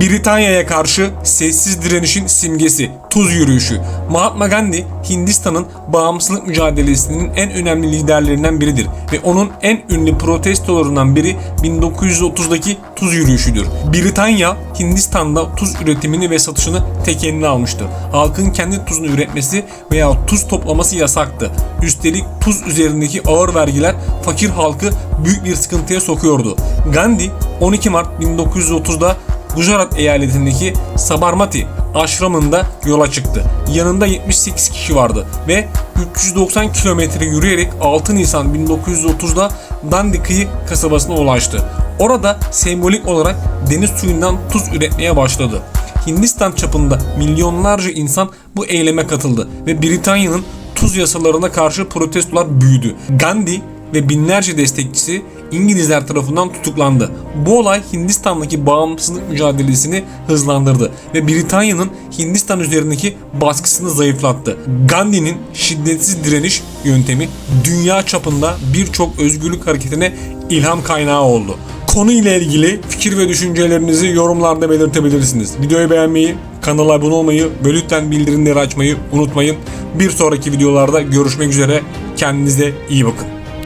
Britanya'ya karşı sessiz direnişin simgesi tuz yürüyüşü. Mahatma Gandhi Hindistan'ın bağımsızlık mücadelesinin en önemli liderlerinden biridir ve onun en ünlü protestolarından biri 1930'daki tuz yürüyüşüdür. Britanya Hindistan'da tuz üretimini ve satışını tek eline almıştı. Halkın kendi tuzunu üretmesi veya tuz toplaması yasaktı. Üstelik tuz üzerindeki ağır vergiler fakir halkı büyük bir sıkıntıya sokuyordu. Gandhi 12 Mart 1930'da Gujarat eyaletindeki Sabarmati aşramında yola çıktı. Yanında 78 kişi vardı ve 390 kilometre yürüyerek 6 Nisan 1930'da Dandi kıyı kasabasına ulaştı. Orada sembolik olarak deniz suyundan tuz üretmeye başladı. Hindistan çapında milyonlarca insan bu eyleme katıldı ve Britanya'nın tuz yasalarına karşı protestolar büyüdü. Gandhi ve binlerce destekçisi İngilizler tarafından tutuklandı. Bu olay Hindistan'daki bağımsızlık mücadelesini hızlandırdı ve Britanya'nın Hindistan üzerindeki baskısını zayıflattı. Gandhi'nin şiddetsiz direniş yöntemi dünya çapında birçok özgürlük hareketine ilham kaynağı oldu. Konu ile ilgili fikir ve düşüncelerinizi yorumlarda belirtebilirsiniz. Videoyu beğenmeyi, kanala abone olmayı ve lütfen bildirimleri açmayı unutmayın. Bir sonraki videolarda görüşmek üzere. Kendinize iyi bakın.